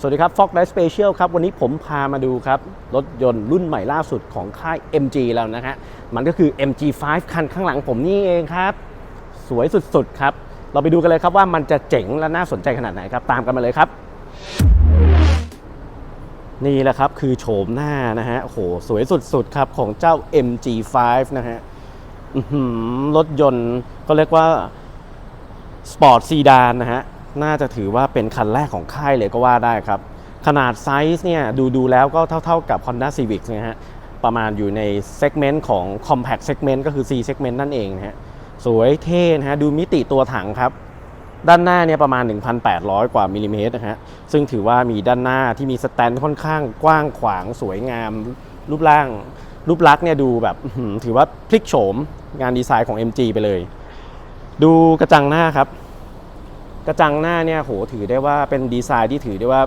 สวัสดีครับ Fox Life Special ครับ วันนี้ผมพามาดูครับ รถยนต์รุ่นใหม่ล่าสุดของค่าย MG แล้วนะฮะมันก็คือ MG5 คันข้างหลังผมนี่เองครับ สวยสุดๆครับ เราไปดูกันเลยครับว่ามันจะเจ๋งและน่าสนใจขนาดไหนครับ ตามกันมาเลยครับ นี่แหละครับคือโฉมหน้านะฮะโอ้โหสวยสุดๆครับของเจ้า MG5 นะฮะหือรถยนต์ก็เรียกว่าสปอร์ตซีดานนะฮะ น่าจะถือว่าเป็นคันแรกของค่ายเลยก็ว่าได้ครับ ขนาดไซส์เนี่ยดูดูแล้วก็เท่า ๆกับ Honda Civic นะฮะประมาณอยู่ในเซกเมนต์ของ Compact Segment ก็คือ C Segment นั่นเองนะฮะสวยเท่นะฮะดูมิติตัวถังครับ ด้านหน้าเนี่ยประมาณ 1,800 กว่ามิลลิเมตรนะฮะซึ่งถือว่ามีด้านหน้าที่มีสแตนค่อนข้างกว้างขวางสวยงาม รูปร่าง รูปลักษณ์เนี่ยดูแบบถือว่าพลิกโฉมงานดีไซน์ของ MG ไปเลย ดูกระจังหน้าครับ กระจังหน้าเนี่ยโหถือได้ว่าเป็นดีไซน์ที่ถือได้ว่า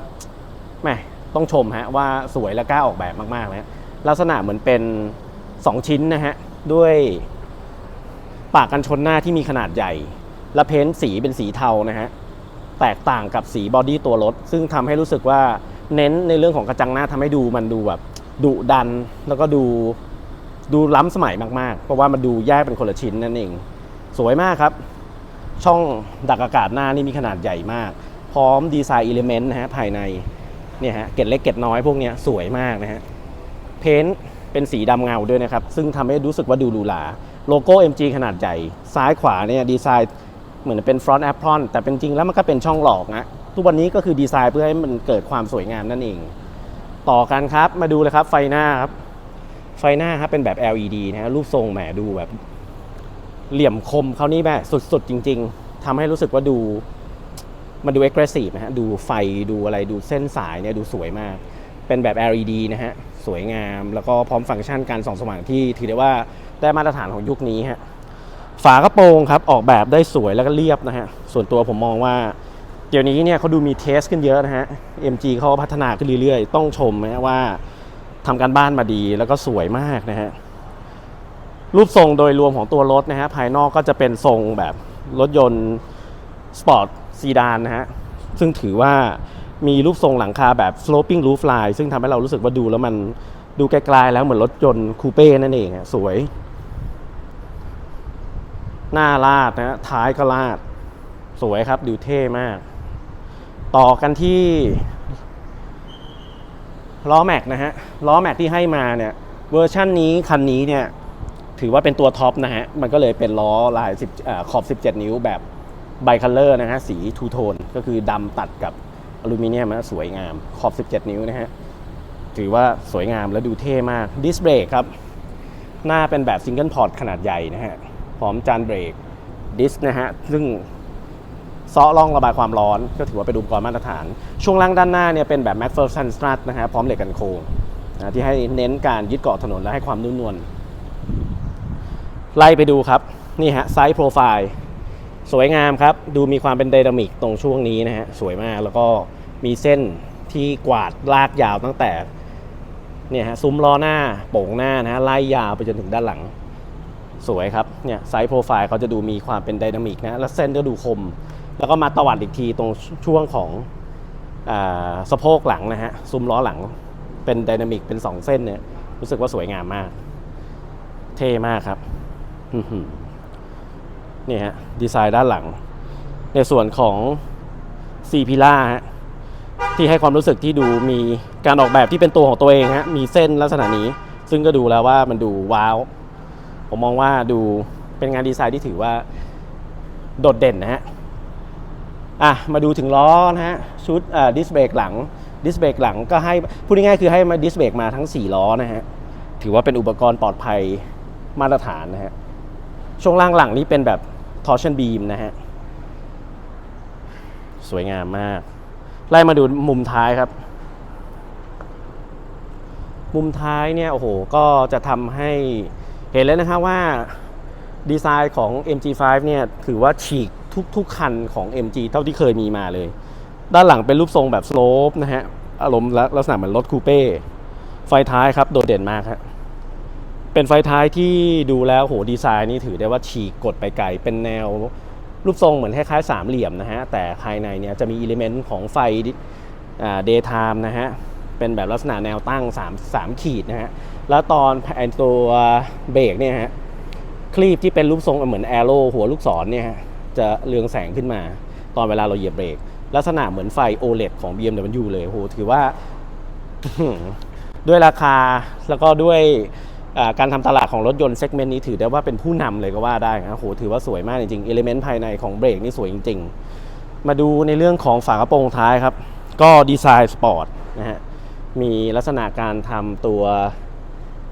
แหมต้องชมฮะว่าสวยและกล้าออกแบบมากๆนะลักษณะเหมือนเป็น 2 ชิ้นนะฮะ ด้วยปากกันชนหน้าที่มีขนาดใหญ่ และเพ้นท์สีเป็นสีเทานะฮะ แตกต่างกับสีบอดี้ตัวรถ ซึ่งทำให้รู้สึกว่าเน้นในเรื่องของกระจังหน้าทำให้ดูมันดูแบบดุดันแล้วก็ดูดูล้ำสมัยมากๆ เพราะว่ามันดูแยกเป็นคนละชิ้นนั่นเอง สวยมากครับ ช่องดักอากาศหน้านี่มีขนาดใหญ่มาก พร้อมดีไซน์อิเลเมนต์นะฮะภายในเนี่ยฮะเกล็ดเล็กเกล็ดน้อยพวกนี้สวยมากนะฮะเพ้นเป็นสีดำเงาด้วยนะครับ ซึ่งทำให้รู้สึกว่าดูหรูหราโลโก้ MG ขนาดใหญ่ ซ้ายขวาเนี่ยดีไซน์เหมือนเป็นฟรอนต์แอปพอนแต่เป็นจริงแล้วมันก็เป็นช่องหลอกนะทุกวันนี้ก็คือดีไซน์เพื่อให้มันเกิดความสวยงามนั่นเอง ต่อกันครับมาดูเลยครับไฟหน้าครับไฟหน้าครับเป็นแบบ LED นะฮะรูปทรงแหมดูแบบ เหลี่ยมคมเขานี่แบบสุดๆ จริง ๆทำให้รู้สึกว่าดู มันดู aggressive นะฮะ ดูไฟดูอะไรดูเส้นสายเนี่ยดูสวยมาก เป็นแบบ LED นะฮะ สวยงาม แล้วก็พร้อมฟังก์ชันการส่องสว่างที่ถือได้ว่าได้มาตรฐานของยุคนี้ฮะ ฝากระโปรงครับ ออกแบบได้สวยแล้วก็เรียบนะฮะ ส่วนตัวผมมองว่า เดี๋ยวนี้เนี่ยเขาดูมีเทสขึ้นเยอะนะฮะ MG เขาพัฒนาขึ้นเรื่อยๆ ต้องชมนะฮะว่าทำการบ้านมาดีแล้วก็สวยมากนะฮะ รูปทรงโดยรวมของตัวรถนะฮะภายนอกก็จะเป็นทรงแบบรถยนต์สปอร์ตซีดานนะฮะซึ่งถือว่ามีรูปทรงหลังคาแบบ sloping roof line ซึ่งทำให้เรารู้สึกว่าดูแล้วมันดูไกลๆแล้วเหมือนรถยนต์คูเป้นั่นเองสวย หน้าลาดนะฮะท้ายก็ลาด สวยครับดูเท่มาก ต่อกันที่ล้อแม็กนะฮะล้อแม็กที่ให้มาเนี่ยเวอร์ชั่นนี้คันนี้เนี่ย ถือว่าเป็นตัวท็อปนะฮะ มันก็เลยเป็นล้อลาย10อขอบ 17 นิ้วแบบไบคัลเลอร์นะฮะ สีทูโทน ก็คือดำตัดกับอลูมิเนียมนะสวยงาม ขอบ 17 นิ้วนะฮะ ถือว่าสวยงามและดูเท่มาก ดิสเบรกครับ หน้าเป็นแบบซิงเกิลพอร์ตขนาดใหญ่นะฮะ พร้อมจานเบรก ดิสนะฮะ ซึ่งซ้อร่องระบายความร้อน ก็ถือว่าเป็นอุปกรณ์มาตรฐาน ช่วงล่างด้านหน้าเนี่ยเป็นแบบ McPherson Strut นะฮะ พร้อมเหล็กกันโค้งนะที่ให้เน้นการยึดเกาะถนนและให้ความนุ่มนวล ไล่ไปดูครับ นี่ฮะไซส์โปรไฟล์สวยงามครับ ดูมีความเป็นไดนามิกตรงช่วงนี้นะฮะ สวยมากแล้วก็มีเส้นที่กวาดลากยาวตั้งแต่เนี่ยฮะซุ้มล้อหน้าโป่งหน้านะฮะไล่ยาวไปจนถึงด้านหลัง สวยครับเนี่ยไซส์โปรไฟล์เขาจะดูมีความเป็นไดนามิกนะแล้วเส้นก็ดูคม แล้วก็มาตวัดอีกทีตรงช่วงของอาสะโพกหลังนะฮะซุ้มล้อหลังเป็นไดนามิกเป็นสองเส้นเนี่ยรู้สึกว่าสวยงามมาก เท่มากครับ นี่ฮะ ดีไซน์ด้านหลัง ในส่วนของซีพิล่าฮะที่ให้ความรู้สึกที่ดูมีการออกแบบที่เป็นตัวของตัวเองฮะมีเส้นลักษณะนี้ ซึ่งก็ดูแล้วว่ามันดูว้าว ผมมองว่าดูเป็นงานดีไซน์ที่ถือว่า โดดเด่นนะฮะอะมาดูถึงล้อนะฮะชุดดิสเบรกหลังดิสเบรกหลังก็ให้พูดง่ายๆคือให้มาดิสเบรกมาทั้ง 4 ล้อนะฮะถือว่าเป็นอุปกรณ์ปลอดภัยมาตรฐานนะฮะ ช่วงล่างหลังนี้เป็นแบบ torsion beam นะฮะ สวยงามมาก ไล่มาดูมุมท้ายครับ มุมท้ายเนี่ยโอ้โห ก็จะทำให้เห็นเลยนะฮะว่าดีไซน์ของ MG5 เนี่ยถือว่าฉีกทุกๆคันของ MG เท่าที่เคยมีมาเลย ด้านหลังเป็นรูปทรงแบบสโลปนะฮะ อารมณ์ลักษณะเหมือนรถคูเป้ ไฟท้ายครับ โดดเด่นมากครับ เป็นไฟท้ายที่ดูแล้วโหดีไซน์นี่ถือได้ว่าฉีกกดไปไกลเป็นแนวรูปทรงเหมือนคล้ายๆสามเหลี่ยมนะฮะแต่ภายในเนี่ยจะมีอิเลเมนต์ของไฟเดย์ไทม์นะฮะเป็นแบบลักษณะแนวตั้ง 3 3 ขีดนะฮะแล้วตอนไอ้ตัวเบรกเนี่ยฮะคลีปที่เป็นรูปทรงเหมือนแอโร่หัวลูกศรเนี่ยฮะจะเรืองแสงขึ้นมาตอนเวลาเราเหยียบเบรก ลักษณะเหมือนไฟ OLED ของ BMW เลยโหถือว่า ด้วยราคาแล้วก็ด้วย การทำตลาดของรถยนต์เซกเมนต์นี้ถือได้ว่าเป็นผู้นำเลยก็ว่าได้นะโหถือว่าสวยมากจริงๆเอลิเมนต์ภายในของเบรกนี่สวยจริง ๆ มาดูในเรื่องของฝากระโปรงท้ายครับ ก็ดีไซน์สปอร์ตนะฮะมีลักษณะการทำตัว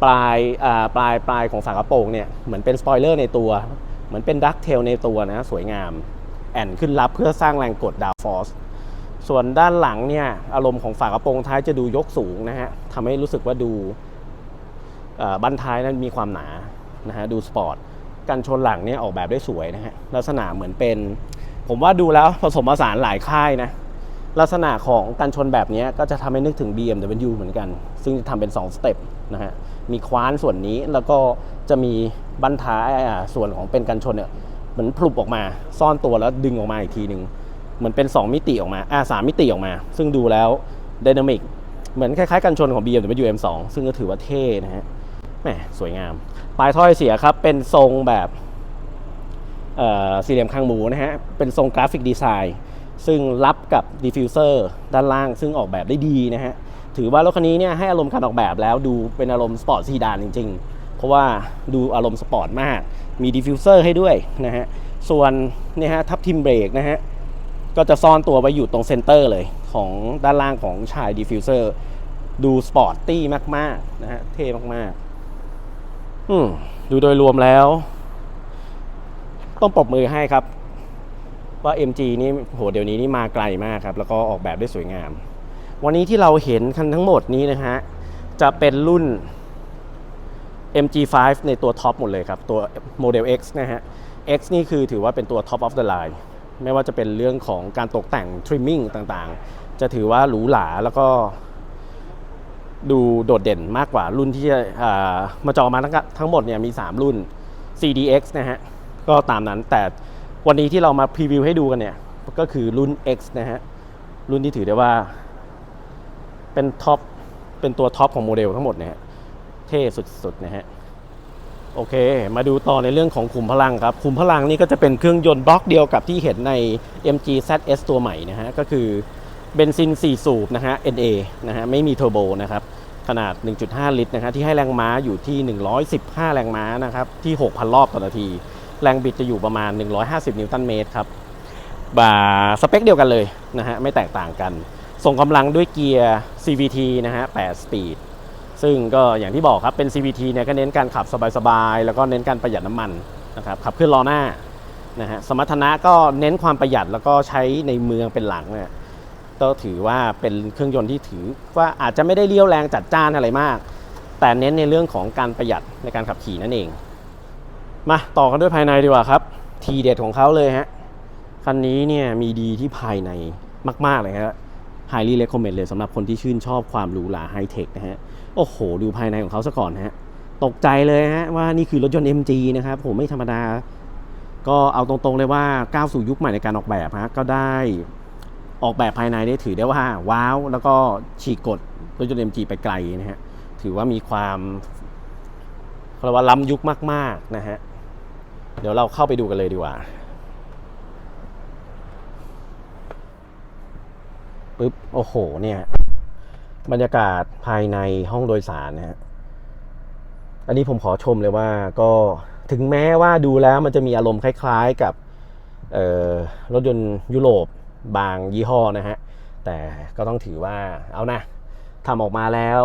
ปลายอ่าปลายปลายของฝากระโปรงเนี่ยเหมือนเป็นสปอยเลอร์ในตัว เหมือนเป็นดักเทลในตัวนะสวยงาม แอนขึ้นรับเพื่อสร้างแรงกดดาวฟอร์สส่วนด้านหลังเนี่ยอารมณ์ของฝากระโปรงท้ายจะดูยกสูงนะฮะทำให้รู้สึกว่าดู บั้นท้ายนั้นมีความหนานะฮะดูสปอร์ตกันชนหลังเนี่ยออกแบบได้สวยนะฮะลักษณะเหมือนเป็น ผมว่าดูแล้วผสมผสานหลายค่ายนะลักษณะของกันชนแบบนี้ก็จะทำให้นึกถึง BMW เหมือนกัน ซึ่งจะทำเป็น 2 สเต็ปนะฮะมีคว้านส่วนนี้แล้วก็จะมีบั้นท้ายส่วนของเป็นกันชนเนี่ยเหมือนพลุบออกมา ซ่อนตัวแล้วดึงออกมาอีกทีหนึ่งเหมือนเป็น 2 มิติออกมาอ่าสามมิติออกมา ซึ่งดูแล้วไดนามิกเหมือนคล้ายๆกันชนของ BMW M2 ซึ่งก็ถือว่าเท่นะฮะ แหมสวยงาม ปลายถ้อยเสียครับ เป็นทรงแบบสี่เหลี่ยมคางหมูนะฮะ เป็นทรงกราฟิกดีไซน์ซึ่งรับกับดิฟฟิวเซอร์ด้านล่าง ซึ่งออกแบบได้ดีนะฮะ ถือว่ารถคันนี้เนี่ยให้อารมณ์การออกแบบแล้วดูเป็นอารมณ์สปอร์ตซีดานจริง ๆ เพราะว่าดูอารมณ์สปอร์ตมาก มีดิฟฟิวเซอร์ให้ด้วยนะฮะ ส่วนเนี่ยฮะทับทิมเบรกนะฮะ ก็จะซ่อนตัวไว้อยู่ตรงเซนเตอร์เลยของด้านล่างของชายดิฟฟิวเซอร์ดูสปอร์ตตี้มากๆนะฮะเท่มากๆ อืมดูโดยรวมแล้ว ต้องปรบมือให้ครับ ว่า MG นี่โหเดี๋ยวนี้นี่มาไกลมากครับ แล้วก็ออกแบบได้สวยงาม วันนี้ที่เราเห็นคันทั้งหมดนี้นะฮะ จะเป็นรุ่น MG5 ในตัวท็อปหมดเลยครับ ตัวโมเดล X นะฮะ X นี่คือถือว่าเป็นตัว Top of the line ไม่ว่าจะเป็นเรื่องของการตกแต่ง trimming ต่างๆ จะถือว่าหรูหราแล้วก็ ดูโดดเด่นมากกว่ารุ่นที่มาจอมาทั้งทั้งหมดเนี่ยมี 3 รุ่น CDX นะฮะ ก็ตามนั้นแต่วันนี้ที่เรามาพรีวิวให้ดูกันเนี่ย ก็คือรุ่น X นะฮะ รุ่นที่ถือได้ว่า เป็นท็อป เป็นตัวท็อปของโมเดลทั้งหมดเนี่ยฮะเท่สุดๆนะฮะ โอเค มาดูต่อในเรื่องของขุมพลังครับ ขุมพลังนี่ก็จะเป็นเครื่องยนต์บล็อกเดียวกับที่เห็นใน MG ZS ตัวใหม่นะฮะ ก็คือ เบนซิน 4 สูบนะฮะ NA นะฮะไม่มีเทอร์โบนะครับขนาด 1.5 ลิตรนะฮะที่ให้แรงม้าอยู่ที่ 115 แรงม้านะครับที่ 6,000 รอบต่อนาที แรงบิดจะอยู่ประมาณ 150 นิวตันเมตรครับบาสเปคเดียวกันเลยนะฮะไม่แตกต่างกัน ส่งกำลังด้วยเกียร์ CVT นะฮะ8สปีดซึ่งก็อย่างที่บอกครับเป็น CVT เนี่ยก็เน้นการขับสบายๆ แล้วก็เน้นการประหยัดน้ำมันนะครับขับเคลื่อนล้อหน้านะฮะสมรรถนะก็เน้นความประหยัดแล้วก็ใช้ในเมืองเป็นหลังเนี่ย ก็ถือว่าเป็นเครื่องยนต์ที่ถือว่าอาจจะไม่ได้เลี้ยวแรงจัดจ้านอะไรมาก แต่เน้นในเรื่องของการประหยัดในการขับขี่นั่นเอง มาต่อกันด้วยภายในดีกว่าครับ ทีเด็ดของเขาเลยฮะคันนี้เนี่ยมีดีที่ภายในมาก ๆ เลยครับ highly recommend เลยสำหรับคนที่ชื่นชอบความหรูหราไฮเทคนะฮะ โอ้โห ดูภายในของเขาซะก่อนฮะ ตกใจเลยฮะ ว่านี่คือรถยนต์ MG นะครับผมไม่ธรรมดา ก็เอาตรงๆเลยว่าก้าวสู่ยุคใหม่ในการออกแบบฮะ ก็ได้ ออกแบบภายในได้ถือได้ว่าว้าว แล้วก็ฉีกกฎรถยนต์ MG ไปไกลนะฮะถือว่ามีความเรียกว่าล้ำยุคมากๆนะฮะเดี๋ยวเราเข้าไปดูกันเลยดีกว่าปึ๊บโอ้โหเนี่ยบรรยากาศภายในห้องโดยสารนะฮะอันนี้ผมขอชมเลยว่าก็ถึงแม้ว่าดูแล้วมันจะมีอารมณ์คล้าย ๆกับรถยนต์ยุโรป บางยี่ห้อนะฮะ แต่ก็ต้องถือว่าเอานะทำออกมาแล้ว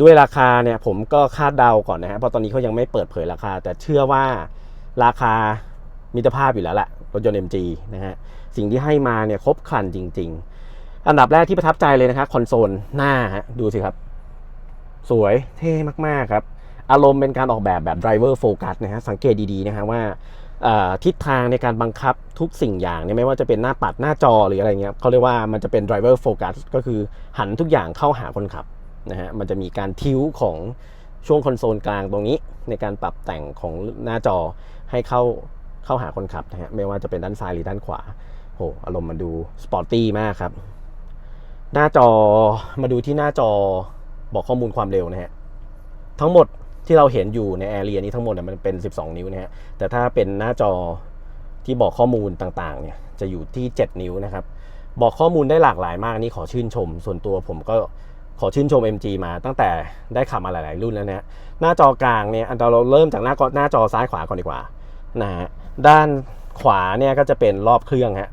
ด้วยราคาเนี่ยผมก็คาดเดาก่อนนะฮะเพราะตอนนี้เขายังไม่เปิดเผยราคา แต่เชื่อว่าราคามิตรภาพอยู่แล้วแหละรถยนต์ MG นะฮะสิ่งที่ให้มาเนี่ยครบครันจริง ๆ อันดับแรกที่ประทับใจเลยนะครับคอนโซลหน้าฮะดูสิครับ สวยเท่มากๆครับ อารมณ์เป็นการออกแบบแบบ driver focus นะฮะสังเกตดีๆนะฮะว่า ทิศทางในการบังคับทุกสิ่งอย่างเนี่ยไม่ว่าจะเป็นหน้าปัดหน้าจอหรืออะไรเงี้ยเขาเรียกว่ามันจะเป็น driver focus ก็คือหันทุกอย่างเข้าหาคนขับนะฮะมันจะมีการทิ้วของช่วงคอนโซลกลางตรงนี้ในการปรับแต่งของหน้าจอให้เข้าเข้าหาคนขับนะฮะไม่ว่าจะเป็นด้านซ้ายหรือด้านขวาโหอารมณ์มันดูสปอร์ตี้มากครับ หน้าจอมาดูที่หน้าจอบอกข้อมูลความเร็วนะฮะทั้งหมด ที่เราเห็นอยู่ในแอเรียนี้ทั้งหมดเนี่ยมันเป็น 12 นิ้วนะฮะแต่ถ้าเป็นหน้าจอที่บอกข้อมูลต่างๆเนี่ยจะอยู่ที่ 7 นิ้วนะครับบอกข้อมูลได้หลากหลายมากนี่ขอชื่นชม ส่วนตัวผมก็ขอชื่นชม MG มาตั้งแต่ได้ขับมาหลาย ๆ รุ่นแล้วนะหน้าจอกลางเนี่ยอันเราเริ่มจากหน้าหน้าจอซ้ายขวาก่อนดีกว่านะฮะด้านขวาเนี่ยก็จะเป็นรอบเครื่องฮะ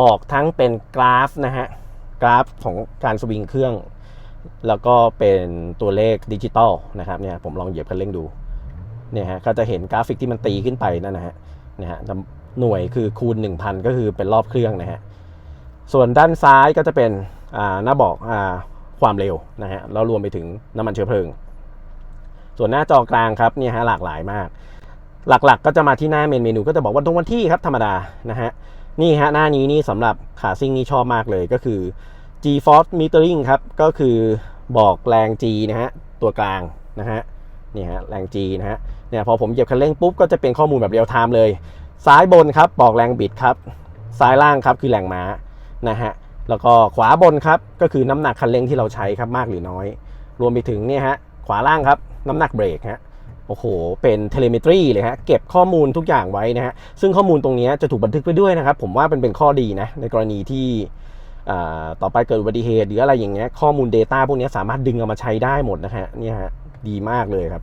บอกทั้งเป็นกราฟนะฮะกราฟของการสวิงเครื่อง แล้วก็เป็นตัวเลขดิจิตอลนะครับเนี่ยผมลองเหยียบคันเร่งดูเนี่ยฮะก็จะเห็นกราฟิกที่มันตีขึ้นไปนั่นนะฮะนะฮะหน่วยคือคูณ 1,000 ก็คือเป็นรอบเครื่องนะฮะส่วนด้านซ้ายก็จะเป็นอ่าหน้าบอกอ่าความเร็วนะฮะแล้วรวมไปถึงน้ำมันเชื้อเพลิง ส่วนหน้าจอกลางครับเนี่ยฮะหลากหลายมาก หลักๆก็จะมาที่หน้าเมนเมนูก็จะบอกวันตรงวันที่ครับธรรมดานะฮะนี่ฮะหน้านี้นี่สำหรับขาซิ่งนี่ชอบมากเลยก็คือ G Force Metering ครับ ก็คือบอกแรง G นะฮะ ตัวกลางนะฮะนี่ฮะแรง G นะฮะเนี่ยพอผมเหยียบคันเร่งปุ๊บ ก็จะเป็นข้อมูลแบบเรียลไทม์เลย ซ้ายบนครับบอกแรงบิดครับ ซ้ายล่างครับคือแรงม้านะฮะแล้วก็ขวาบนครับก็คือน้ำหนักคันเร่งที่เราใช้ครับมากหรือน้อย รวมไปถึงเนี่ยฮะขวาล่างครับน้ำหนักเบรกฮะโอ้โห เป็นเทเลเมตรีเลยฮะ เก็บข้อมูลทุกอย่างไว้นะฮะ ซึ่งข้อมูลตรงนี้จะถูกบันทึกไปด้วยนะครับ ผมว่าเป็นเป็นข้อดีนะ ในกรณีที่ ต่อไปเกิดอุบัติเหตุหรืออะไรอย่างเงี้ยข้อมูล Data พวกนี้สามารถดึงเอามาใช้ได้หมดนะฮะนี่ฮะดีมากเลยครับ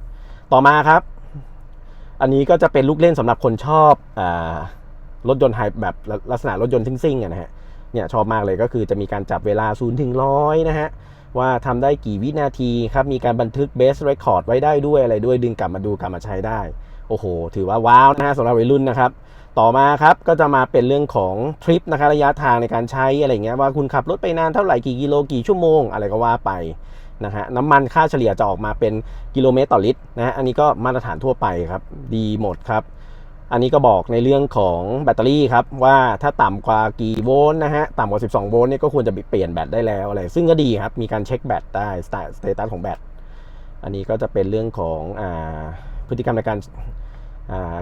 ต่อมาครับ อันนี้ก็จะเป็นลูกเล่นสำหรับคนชอบอรถยนต์ไฮแบบลักษณะรถยนต์ซิ่งๆนะฮะเนี่ยชอบมากเลยก็คือจะมีการจับเวลา0ูนย์ถึงร้อยนะฮะว่าทำได้กี่วินาทีครับ มีการบันทึกเบสเรคคอร์ดไว้ได้ด้วยอะไรด้วยดึงกลับมาดูกลับมาใช้ได้ โอ้โห ถือว่าว้าวนะฮะสำหรับวัยรุ่นนะครับ ต่อมาครับก็จะมาเป็นเรื่องของทริปนะคะระยะทางในการใช้อะไรเงี้ยว่าคุณขับรถไปนานเท่าไหร่กี่กิโลกี่ชั่วโมงอะไรก็ว่าไปนะฮะน้ำมันค่าเฉลี่ยจะออกมาเป็นกิโลเมตรต่อลิตรนะฮะอันนี้ก็มาตรฐานทั่วไปครับดีหมดครับ อันนี้ก็บอกในเรื่องของแบตเตอรี่ครับว่าถ้าต่ำกว่ากี่โวลต์นะฮะต่ำกว่า 12 โวลต์เนี่ยก็ควรจะเปลี่ยนแบตได้แล้วอะไรซึ่งก็ดีครับมีการเช็คแบตได้สเตตัสของแบตอันนี้ก็จะเป็นเรื่องของอพฤติกรรมในการ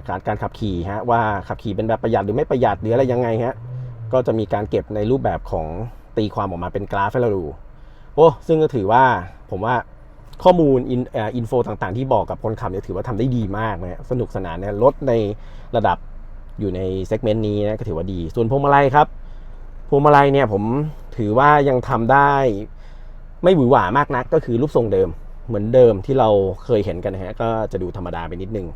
การการขับขี่ฮะว่าขับขี่เป็นแบบประหยัดหรือไม่ประหยัดหรืออะไรยังไงฮะก็จะมีการเก็บในรูปแบบของตีความออกมาเป็นกราฟให้เราดูโอ้ซึ่งก็ถือว่าผมว่าข้อมูลอินอินโฟต่างๆ ที่บอกกับคนขับเนี่ยถือว่าทำได้ดีมากนะฮะสนุกสนานเนี่ยรถในระดับอยู่ในเซกเมนต์นี้นะก็ถือว่าดี ส่วนพวงมาลัยครับพวงมาลัยเนี่ยผมถือว่ายังทำได้ไม่หวือหวามากนักก็คือรูปทรงเดิมเหมือนเดิมที่เราเคยเห็นกันนะฮะก็จะดูธรรมดาไปนิดนึง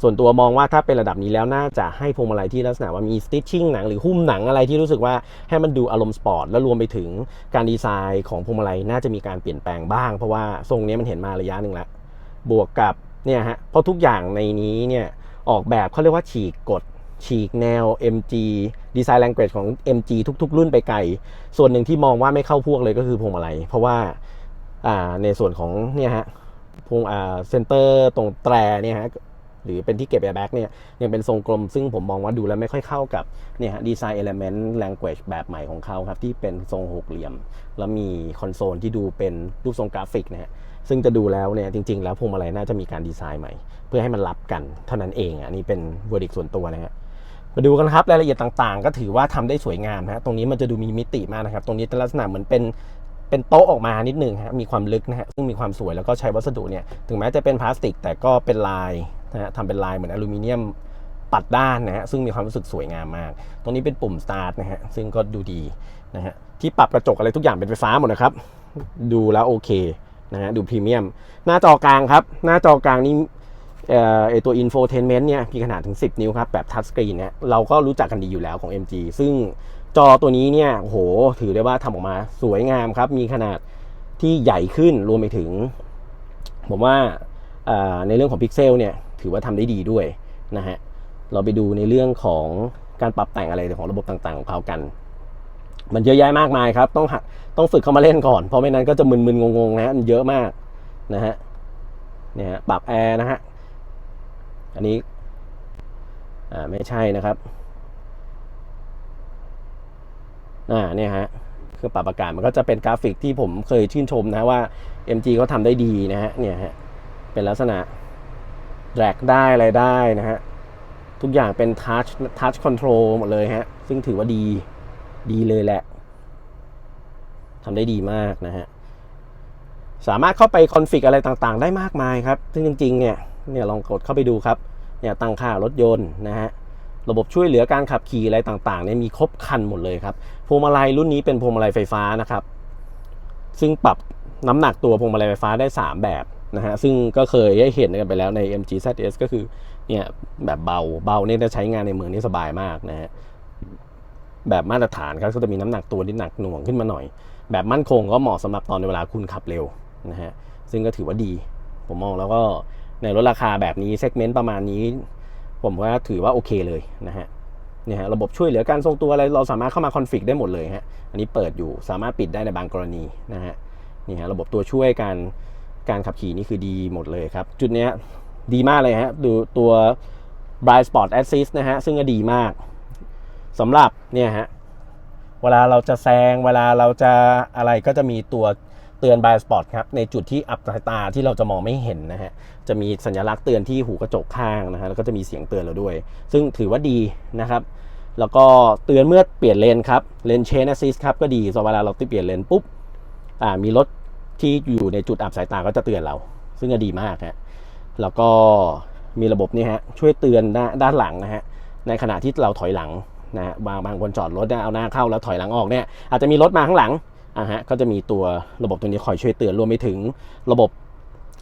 ส่วนตัวมองว่าถ้าเป็นระดับนี้แล้วน่าจะให้พวงมาลัยที่ลักษณะว่ามีสติชชิ่งหนังหรือหุ้มหนังอะไรที่รู้สึกว่าให้มันดูอารมณ์สปอร์ตแล้วรวมไปถึงการดีไซน์ของพวงมาลัยน่าจะมีการเปลี่ยนแปลงบ้าง เพราะว่าทรงนี้มันเห็นมาระยะหนึ่งแล้วบวกกับเนี่ยฮะเพราะทุกอย่างในนี้เนี่ยออกแบบเขาเรียกว่าฉีกกฎฉีกแนว MG Design Language ของ MG ทุก ๆ รุ่นไปไกล ส่วนหนึ่งที่มองว่าไม่เข้าพวกเลยก็คือพวงมาลัย เพราะว่าอ่าในส่วนของเนี่ยฮะพวงอ่าเซนเตอร์ตรงแตรเนี่ยฮะ หรือเป็นที่เก็บแอร์แบ็กเนี่ยยังเป็นทรงกลม ซึ่งผมมองว่าดูแล้วไม่ค่อยเข้ากับเนี่ยฮะดีไซน์เอลเมนต์แลงเกจแบบใหม่ของเขาครับที่เป็นทรงหกเหลี่ยม แล้วมีคอนโซลที่ดูเป็นรูปทรงกราฟิกนะฮะซึ่งจะดูแล้วเนี่ยจริง ๆ แล้วพวงมาลัยน่าจะมีการดีไซน์ใหม่ เพื่อให้มันรับกันเท่านั้นเองอันนี้เป็นเวอร์ดิกส่วนตัวนะฮะมาดูกันครับรายละเอียดต่างๆ ก็ถือว่าทำได้สวยงามฮะตรงนี้มันจะดูมีมิติมากนะครับ ตรงนี้จะลักษณะเหมือนเป็นเป็นโต๊ะออกมานิดนึงฮะมีความลึกนะฮะซึ่งมีความสวยแล้วก็ใช้วัสดุเนี่ยถึงแม้จะเป็นพลาสติก แต่ก็เป็นลาย นะฮะทำเป็นลายเหมือนอลูมิเนียมปัดด้านนะฮะซึ่งมีความรู้สึกสวยงามมาก ตรงนี้เป็นปุ่ม start นะฮะซึ่งก็ดูดีนะฮะที่ปรับกระจกอะไรทุกอย่างเป็นไฟฟ้าหมดนะครับ ดูแล้วโอเคนะฮะดูพรีเมียม หน้าจอกลางครับ หน้าจอกลางนี่เอ่อไอตัว infotainment เนี่ยมีขนาดถึง 10 นิ้วครับ แบบทัชสกรีนเนี่ยเราก็รู้จักกันดีอยู่แล้วของ MG ซึ่งจอตัวนี้เนี่ยโหถือได้ว่าทำออกมาสวยงามครับ มีขนาดที่ใหญ่ขึ้นรวมไปถึง ผมว่าในเรื่องของพิกเซลเนี่ย ถือว่าทำได้ดีด้วยนะฮะเราไปดูในเรื่องของการปรับแต่งอะไรของระบบต่างๆ ของเขากัน มันเยอะแยะมากมายครับ ต้องหัดต้องฝึกเข้ามาเล่นก่อน เพราะไม่นั้นก็จะมึนๆงงๆนะฮะมันเยอะมากนะฮะเนี่ยฮะปรับแอร์นะฮะอันนี้อ่าไม่ใช่นะครับอ่าเนี่ยฮะเครื่องปรับอากาศมันก็จะเป็นกราฟิกที่ผมเคยชื่นชมนะว่า MG เขาทำได้ดีนะฮะเนี่ยฮะเป็นลักษณะ แ r กได้อะไรได้นะฮะ ทุกอย่างเป็น touch touch control หมดเลยฮะ ซึ่งถือว่าดีดีเลยแหละทำได้ดีมากนะฮะ สามารถเข้าไปคอนฟิกอะไรต่างๆ ได้มากมายครับ ซึ่งจริง ๆ เนี่ยเนี่ยลองกดเข้าไปดูครับ เนี่ยตั้งค่ารถยนต์นะฮะระบบช่วยเหลือการขับขี่อะไรต่างๆเนี่ยมีครบครันหมดเลยครับพวงมาลัยรุ่นนี้เป็นพวงมาลัยไฟฟ้านะครับ ซึ่งปรับน้ำหนักตัวพวงมาลัยไฟฟ้าได้ 3 แบบ นะฮะซึ่งก็เคยได้เห็นกันไปแล้วใน MG ZS ก็คือเนี่ยแบบเบาเบาเนี่ยจะใช้งานในเมืองนี่สบายมากนะฮะแบบมาตรฐานครับก็จะมีน้ำหนักตัวที่หนักหน่วงขึ้นมาหน่อย แบบมั่นคงก็เหมาะสำหรับตอนในเวลาคุณขับเร็วนะฮะซึ่งก็ถือว่าดี ผมมองแล้วก็ในรถราคาแบบนี้เซกเมนต์ประมาณนี้ ผมว่าถือว่าโอเคเลยนะฮะเนี่ยฮะระบบช่วยเหลือการทรงตัวอะไรเราสามารถเข้ามาคอนฟิกได้หมดเลยฮะอันนี้เปิดอยู่สามารถปิดได้ในบางกรณีนะฮะนี่ฮะระบบตัวช่วยการ การขับขี่นี่คือดีหมดเลยครับ จุดนี้ดีมากเลยฮะดูตัว Bright Spot Assist นะฮะ ซึ่งก็ดีมากสำหรับเนี่ยฮะ เวลาเราจะแซง เวลาเราจะอะไรก็จะมีตัวเตือน Blind Spot ครับ ในจุดที่อับสายตาที่เราจะมองไม่เห็นนะฮะ จะมีสัญลักษณ์เตือนที่หูกระจกข้างนะฮะ แล้วก็จะมีเสียงเตือนเราด้วย ซึ่งถือว่าดีนะครับ แล้วก็เตือนเมื่อเปลี่ยนเลนครับ เลน Chain Assist ครับก็ดีสำหรับเวลาเราเปลี่ยนเลนปุ๊บ อ่า มีรถ ที่อยู่ในจุดอับสายตาก็จะเตือนเรา ซึ่งก็ดีมากฮะแล้วก็มีระบบนี่ฮะช่วยเตือนด้านานหลังนะฮะในขณะที่เราถอยหลังนะฮะบางบางคนจอดรถเนี่ยเอาหน้าเข้าแล้วถอยหลังออกเนี่ยอาจจะมีรถมาข้างหลังอะฮะก็จะมีตัวระบบตัวนี้คอยช่วยเตือนรวมไปถึงระบบ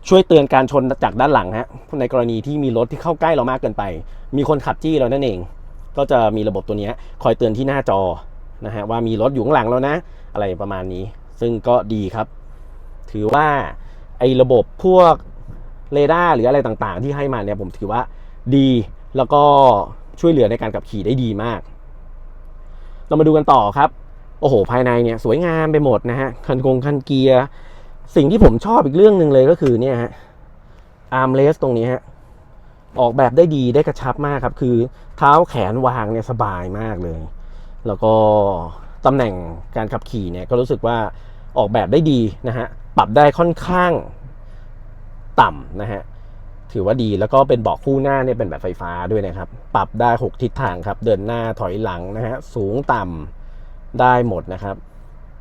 ช่วยเตือนการชนจากด้านหลังฮะในกรณีที่มีรถที่เข้าใกล้เรามากเกินไป มีคนขับจี้เรานั่นเอง ก็จะมีระบบตัวนี้คอยเตือนที่หน้าจอนะฮะว่ามีรถอยู่ข้างหลังแล้วนะ อะไรประมาณนี้ ซึ่งก็ดีครับ ถือว่าไอ้ระบบพวกเรดาร์หรืออะไรต่างๆ ที่ให้มาเนี่ยผมถือว่าดีแล้วก็ช่วยเหลือในการขับขี่ได้ดีมาก เรามาดูกันต่อครับ โอ้โห ภายในเนี่ยสวยงามไปหมดนะฮะ คันกงคันเกียร์ สิ่งที่ผมชอบอีกเรื่องหนึ่งเลยก็คือเนี่ยฮะ อาร์มเลสตรงนี้ฮะ ออกแบบได้ดีได้กระชับมากครับ คือเท้าแขนวางเนี่ยสบายมากเลย แล้วก็ตำแหน่งการขับขี่เนี่ยก็รู้สึกว่าออกแบบได้ดีนะฮะ ปรับได้ค่อนข้างต่ำนะฮะถือว่าดีแล้วก็เป็นเบาะคู่หน้าเนี่ยเป็นแบบไฟฟ้าด้วยนะครับ ปรับได้ 6 ทิศทางครับ เดินหน้าถอยหลังนะฮะสูงต่ำได้หมดนะครับ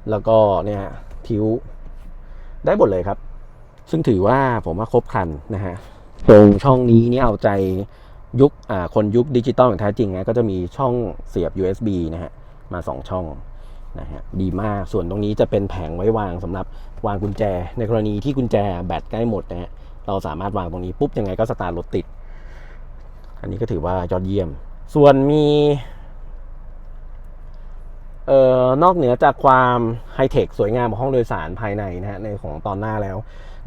แล้วก็เนี่ยฮะผิวได้หมดเลยครับ ซึ่งถือว่าผมว่าครบครันนะฮะตรงช่องนี้เนี่ยเอาใจยุคอ่าคนยุคดิจิตอลอย่างแท้จริงนะก็จะมีช่องเสียบ USB นะฮะมา 2 ช่อง นะฮะดีมากส่วนตรงนี้จะเป็นแผงไว้วางสำหรับวางกุญแจ ในกรณีที่กุญแจแบตใกล้หมดนะฮะเราสามารถวางตรงนี้ปุ๊บยังไงก็สตาร์ทรถติด อันนี้ก็ถือว่ายอดเยี่ยม ส่วนมีเอ่อนอกเหนือจากความไฮเทคสวยงามของห้องโดยสารภายในนะฮะในของตอนหน้าแล้ว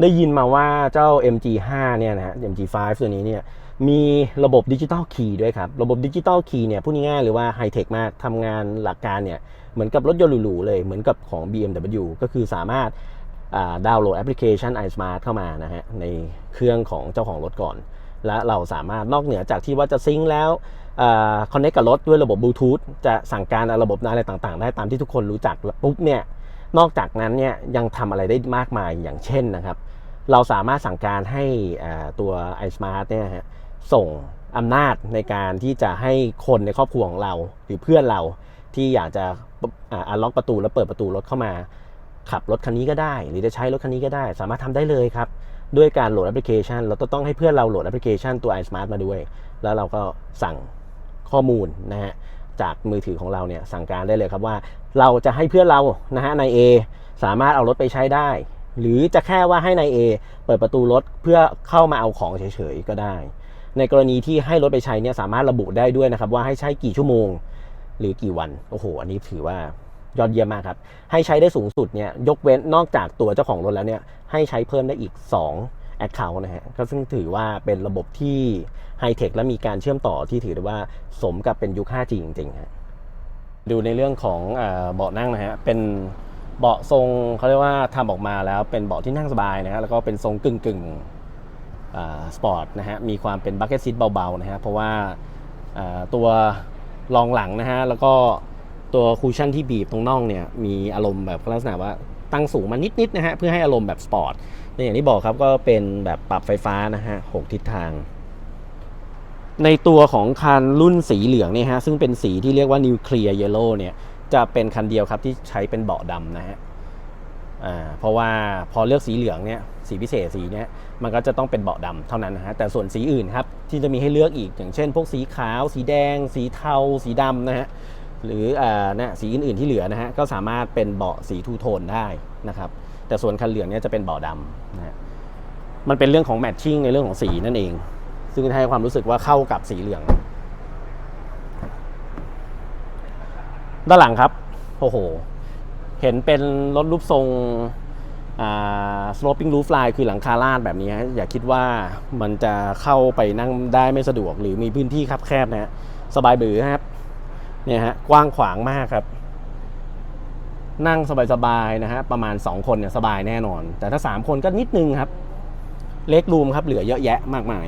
ได้ยินมาว่าเจ้า MG5 เนี่ยนะฮะ MG5 ตัวนี้เนี่ยมีระบบดิจิตอลคีย์ด้วยครับ ระบบดิจิตอลคีย์เนี่ยพูดง่ายๆหรือว่าไฮเทคมากทำงานหลักการเนี่ย เหมือนกับรถยนต์หรูๆเลยเหมือนกับของ BMW ก็คือสามารถดาวน์โหลดแอปพลิเคชัน iSmart เข้ามานะฮะในเครื่องของเจ้าของรถก่อน และเราสามารถนอกเหนือจากที่ว่าจะซิงค์แล้วคอนเนคกับรถด้วยระบบบลูทูธจะสั่งการระบบอะไรต่างๆ ได้ตามที่ทุกคนรู้จักปุ๊บเนี่ยนอกจากนั้นเนี่ยยังทำอะไรได้มากมายอย่างเช่นนะครับ เราสามารถสั่งการให้ตัว iSmart เนี่ยฮะส่งอำนาจในการที่จะให้คนในครอบครัวของเราหรือเพื่อนเรา ที่อยากจะอัลล็อกประตูแล้วเปิดประตูรถเข้ามา ขับรถคันนี้ก็ได้ หรือจะใช้รถคันนี้ก็ได้ สามารถทำได้เลยครับ ด้วยการโหลดแอปพลิเคชัน เราต้องให้เพื่อนเราโหลดแอปพลิเคชันตัว iSmart มาด้วย แล้วเราก็สั่งข้อมูลนะฮะจากมือถือของเราเนี่ยสั่งการได้เลยครับว่า เราจะให้เพื่อนเรานะฮะนาย A สามารถเอารถไปใช้ได้ หรือจะแค่ว่าให้นาย A เปิดประตูรถเพื่อเข้ามาเอาของเฉยๆก็ได้ ในกรณีที่ให้รถไปใช้เนี่ยสามารถระบุได้ด้วยนะครับว่าให้ใช้กี่ชั่วโมง หรือกี่วัน โอ้โห อันนี้ถือว่ายอดเยี่ยมมากครับ ให้ใช้ได้สูงสุดเนี่ย ยกเว้นนอกจากตัวเจ้าของรถแล้วเนี่ย ให้ใช้เพิ่มได้อีก 2 Account นะฮะ ก็ซึ่งถือว่าเป็นระบบที่ไฮเทคและมีการเชื่อมต่อที่ถือได้ว่าสมกับเป็นยุค 5G จริงๆฮะดูในเรื่องของเบาะนั่งนะฮะ เป็นเบาะทรงเขาเรียกว่าทำออกมาแล้วเป็นเบาะที่นั่งสบายนะฮะ แล้วก็เป็นทรงกึ่งกึ่งสปอร์ตนะฮะ มีความเป็นบักเก็ตซีทเบาๆนะฮะ เพราะว่าตัว รองหลังนะฮะ แล้วก็ตัวคูชั่นที่บีบตรงน่องเนี่ย มีอารมณ์แบบลักษณะว่าตั้งสูงมานิดๆนะฮะ เพื่อให้อารมณ์แบบสปอร์ตในอย่างที่บอกครับก็เป็นแบบปรับไฟฟ้านะฮะหกทิศทาง ในตัวของคันรุ่นสีเหลืองเนี่ยฮะ ซึ่งเป็นสีที่เรียกว่านิวเคลียร์เยลโล่เนี่ย จะเป็นคันเดียวครับที่ใช้เป็นเบาะดำนะฮะ อ่าเพราะว่าพอเลือกสีเหลืองเนี่ยสีพิเศษสีเนี้ยมันก็จะต้องเป็นเบาะดำเท่านั้นนะฮะแต่ส่วนสีอื่นครับที่จะมีให้เลือกอีกอย่างเช่น พวกสีขาว สีแดง สีเทา สีดำนะฮะหรืออ่าเนี่ยสีอื่นๆที่เหลือนะฮะก็สามารถเป็นเบาะสีทูโทนได้นะครับแต่ส่วนคันเหลืองเนี่ยจะเป็นเบาะดำนะฮะมันเป็นเรื่องของแมทชิ่งในเรื่องของสีนั่นเอง ซึ่งให้ความรู้สึกว่าเข้ากับสีเหลือง ด้านหลังครับโอ้โห เห็นเป็นรถรูปทรงอ่า sloping roof line คือหลังคาลาดแบบนี้ฮะอย่าคิดว่ามันจะเข้าไปนั่งได้ไม่สะดวก หรือมีพื้นที่คับแคบนะฮะสบายบือครับเนี่ยฮะกว้างขวางมากครับ นั่งสบายๆนะฮะประมาณ 2 คนเนี่ยสบายแน่นอน แต่ถ้า 3 คนก็นิดนึงครับ เล็กรูมครับเหลือเยอะแยะมากมาย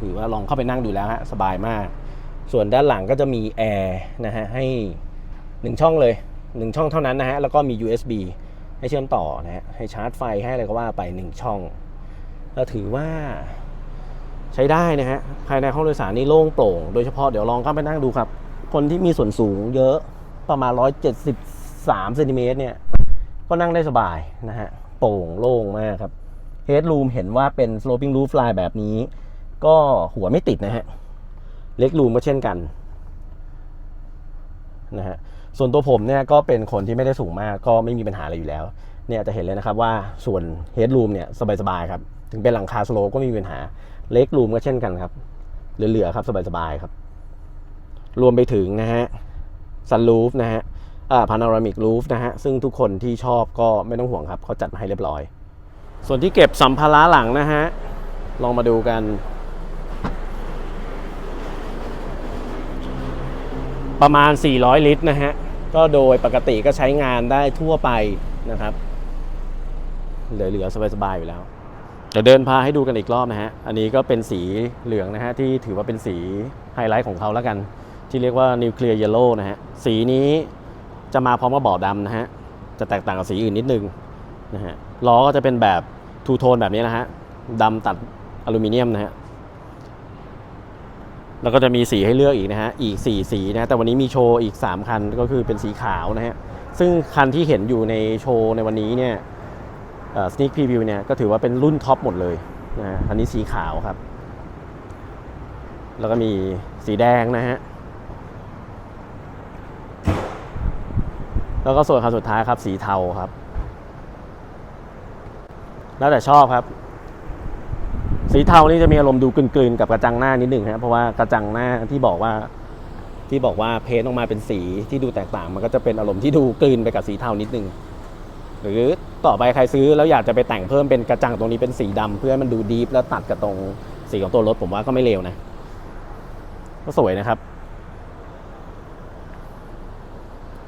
ถือว่าลองเข้าไปนั่งดูแล้วฮะสบายมาก ส่วนด้านหลังก็จะมีแอร์นะฮะให้1ช่องเลย 1ช่องเท่านั้นนะฮะ แล้วก็มี USB ให้เชื่อมต่อนะฮะ ให้ชาร์จไฟให้อะไรก็ว่าไป1ช่องก็ถือว่าใช้ได้นะฮะ ภายในห้องโดยสารนี่โล่งโปร่ง โดยเฉพาะเดี๋ยวลองเข้าไปนั่งดูครับ คนที่มีส่วนสูงเยอะประมาณ 173เซนติเมตรเนี่ย ก็นั่งได้สบายนะฮะ โปร่งโล่งมากครับเฮดรูมเห็นว่าเป็น sloping roof line แบบนี้ ก็หัวไม่ติดนะฮะ เล็กรูมก็เช่นกันนะฮะ ส่วนตัวผมเนี่ยก็เป็นคนที่ไม่ได้สูงมากก็ไม่มีปัญหาอะไรอยู่แล้ว เนี่ยจะเห็นเลยนะครับว่าส่วนเฮดรูมเนี่ยสบายๆครับ ถึงเป็นหลังคาสโลก็ไม่มีปัญหา เล็กรูมก็เช่นกันครับ เหลือๆครับสบายๆครับ รวมไปถึงนะฮะซันรูฟนะฮะอ่าพานารามิกรูฟนะฮะ ซึ่งทุกคนที่ชอบก็ไม่ต้องห่วงครับ เขาจัดมาให้เรียบร้อย ส่วนที่เก็บสัมภาระหลังนะฮะ ลองมาดูกัน ประมาณ 400 ลิตรนะฮะ ก็โดยปกติก็ใช้งานได้ทั่วไปนะครับ เหลือๆสบายๆอยู่แล้วเดี๋ยวเดินพาให้ดูกันอีกรอบนะฮะ อันนี้ก็เป็นสีเหลืองนะฮะที่ถือว่าเป็นสีไฮไลท์ของเขาแล้วกัน ที่เรียกว่านิวเคลียร์เยลโล่นะฮะ สีนี้จะมาพร้อมกับเบาะดำนะฮะ จะแตกต่างกับสีอื่นนิดนึงนะฮะ ล้อก็จะเป็นแบบทูโทนแบบนี้นะฮะดำตัดอลูมิเนียมนะฮะ แล้วก็จะมีสีให้เลือกอีกนะฮะ อีก 4 สีนะ แต่วันนี้มีโชว์อีก 3 คันก็คือเป็นสีขาวนะฮะ ซึ่งคันที่เห็นอยู่ในโชว์ในวันนี้เนี่ยสนิคพรีวิวเนี่ยก็ถือว่าเป็นรุ่นท็อปหมดเลยนะฮะอันนี้สีขาวครับ แล้วก็มีสีแดงนะฮะ แล้วก็ส่วนคันสุดท้ายครับสีเทาครับ แล้วแต่ชอบครับ สีเทานี่จะมีอารมณ์ดูกลืนๆกับกระจังหน้านิดหนึ่งครับเพราะว่ากระจังหน้าที่บอกว่าที่บอกว่าเพ้นออกมาเป็นสีที่ดูแตกต่าง มันก็จะเป็นอารมณ์ที่ดูกลืนไปกับสีเทานิดนึง หรือต่อไปใครซื้อแล้วอยากจะไปแต่งเพิ่มเป็นกระจังตรงนี้เป็นสีดำเพื่อให้มันดูดีฟแล้วตัดกับตรงสีของตัวรถผมว่าก็ไม่เลวนะ ก็สวยนะครับ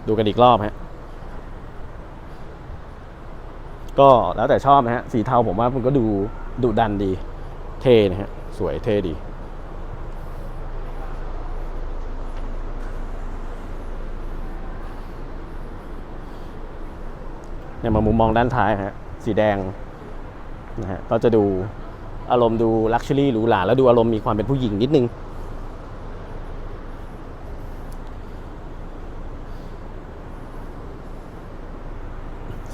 ดูกันอีกรอบฮะก็แล้วแต่ชอบนะฮะสีเทาผมว่ามันก็ดูดุดันดี ท่นะฮะ สวยเท่ดี เนี่ยมามุมมองด้านท้ายฮะ สีแดงนะฮะ ก็จะดูอารมณ์ดูลักชัวรี่หรูหราแล้วดูอารมณ์มีความเป็นผู้หญิงนิดนึง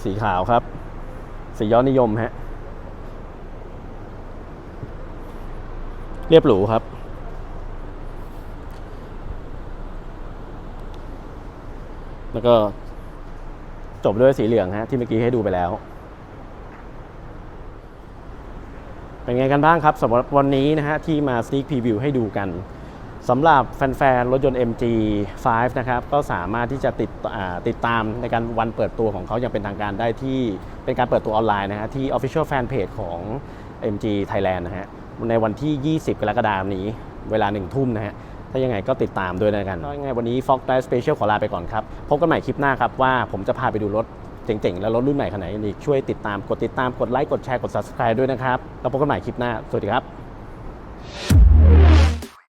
สีขาวครับ สียอดนิยมฮะ เรียบหรูครับ แล้วก็จบด้วยสีเหลืองฮะที่เมื่อกี้ให้ดูไปแล้ว เป็นไงกันบ้างครับสำหรับวันนี้นะฮะที่มา sneak preview ให้ดูกันสำหรับแฟนๆ รถยนต์ MG5 นะครับ ก็สามารถที่จะติดติดตามในการวันเปิดตัวของเขาอย่างเป็นทางการได้ที่เป็นการเปิดตัวออนไลน์นะฮะที่ Official Fan Page ของ MG Thailand นะฮะ ในวันที่ 20 กรกฎาคมนี้ เวลา 1 ทุ่มนะฮะ ถ้ายังไงก็ติดตามด้วยนะกันยังไงวันนี้ Fox Drive Special ขอลาไปก่อนครับ พบกันใหม่คลิปหน้าครับ ว่าผมจะพาไปดูรถเจ๋งๆ และรถรุ่นใหม่ขนาดไหนอีกช่วยติดตามกดติดตามกดไลค์กดแชร์กด subscribe ด้วยนะครับ แล้วพบกันใหม่คลิปหน้า สวัสดีครับ